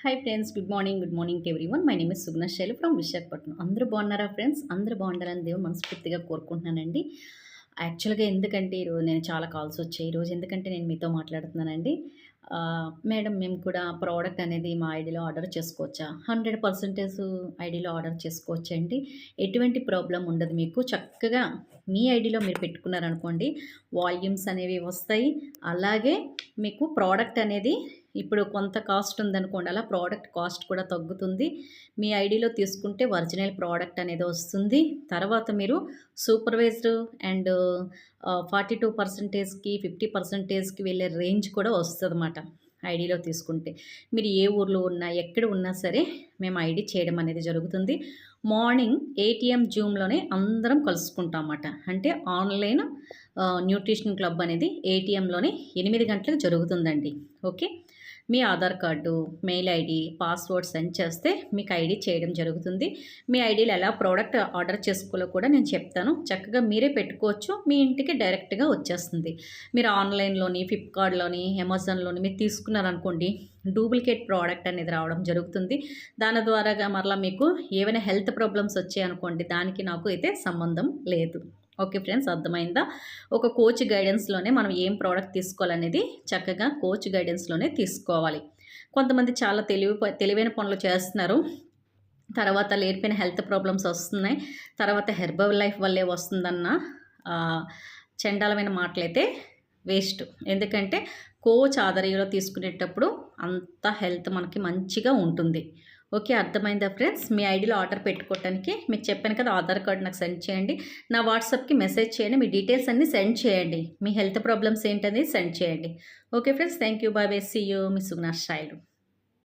Hi friends good morning good morning to everyone my name is Sugna Shaili from Visakhapatnam అందరూ బాగున్నారా friends అందరూ బాగుండాలని దేవుడు మనస్ఫూర్తిగా కోరుకుంటున్నానండి. యాక్చువల్గా ఎందుకంటే ఈరోజు నేను చాలా కాల్స్ వచ్చాయి. ఈరోజు ఎందుకంటే నేను మీతో మాట్లాడుతున్నానండి. మేడం మేము కూడా ప్రోడక్ట్ అనేది మా ఐడిలో ఆర్డర్ చేసుకోవచ్చా? హండ్రెడ్ పర్సెంటేజ్ ఐడిలో ఆర్డర్ చేసుకోవచ్చా అండి? ఎటువంటి ప్రాబ్లం ఉండదు మీకు. చక్కగా మీ ఐడిలో మీరు పెట్టుకున్నారనుకోండి వాల్యూమ్స్ అనేవి వస్తాయి. అలాగే మీకు ప్రోడక్ట్ అనేది ఇప్పుడు కొంత కాస్ట్ ఉందనుకోండి అలా ప్రోడక్ట్ కాస్ట్ కూడా తగ్గుతుంది. మీ ఐడిలో తీసుకుంటే ఒరిజినల్ ప్రోడక్ట్ అనేది వస్తుంది. తర్వాత మీరు సూపర్వైజ్డ్ అండ్ ఫార్టీ టూ పర్సెంటేజ్కి ఫిఫ్టీ పర్సెంటేజ్కి వెళ్ళే రేంజ్ కూడా వస్తుంది అన్నమాట ఐడిలో తీసుకుంటే. మీరు ఏ ఊర్లో ఉన్నా ఎక్కడ ఉన్నా సరే మేము ఐడి చేయడం అనేది జరుగుతుంది. మార్నింగ్ ఏటీఎం జూమ్లోనే అందరం కలుసుకుంటాం అన్నమాట. అంటే ఆన్లైన్ న్యూట్రిషన్ క్లబ్ అనేది ఏటీఎంలోనే ఎనిమిది గంటలకు జరుగుతుందండి. ఓకే? మీ Aadhaar card mail ID password send చేస్తే మీకు ఐడి చేయడం జరుగుతుంది. మీ ఐడీలు ఎలా ప్రోడక్ట్ ఆర్డర్ చేసుకోవాలో కూడా నేను చెప్తాను. చక్కగా మీరే పెట్టుకోవచ్చు. మీ ఇంటికి డైరెక్ట్గా వచ్చేస్తుంది. మీరు ఆన్లైన్లోని ఫ్లిప్కార్ట్లోని అమెజాన్లోని మీరు తీసుకున్నారనుకోండి డూప్లికేట్ ప్రోడక్ట్ అనేది రావడం జరుగుతుంది. దాని ద్వారాగా మరలా మీకు ఏమైనా హెల్త్ ప్రాబ్లమ్స్ వచ్చాయనుకోండి దానికి నాకు అయితే సంబంధం లేదు. ఓకే ఫ్రెండ్స్ అర్థమైందా? ఒక కోచ్ గైడెన్స్లోనే మనం ఏం ప్రోడక్ట్ తీసుకోవాలనేది చక్కగా కోచ్ గైడెన్స్లోనే తీసుకోవాలి. కొంతమంది చాలా తెలివి తెలివైన పనులు చేస్తున్నారు. తర్వాత లేనిపోయిన హెల్త్ ప్రాబ్లమ్స్ వస్తున్నాయి. తర్వాత హెర్బల్ లైఫ్ వల్లే వస్తుందన్న చండాలమైన మాటలైతే వేస్ట్. ఎందుకంటే కోచ్ ఆధార్యంలో తీసుకునేటప్పుడు అంత హెల్త్ మనకి మంచిగా ఉంటుంది. ఓకే అర్థమైందా ఫ్రెండ్స్? మీ ఐడిలో ఆర్డర్ పెట్టుకోవడానికి మీకు చెప్పాను కదా ఆధార్ కార్డు నాకు సెండ్ చేయండి. నా వాట్సాప్కి మెసేజ్ చేయండి మీ డీటెయిల్స్ అన్నీ సెండ్ చేయండి. మీ హెల్త్ ప్రాబ్లమ్స్ ఏంటనేది సెండ్ చేయండి. Okay friends thank you bye bye see you me Sugna Shailu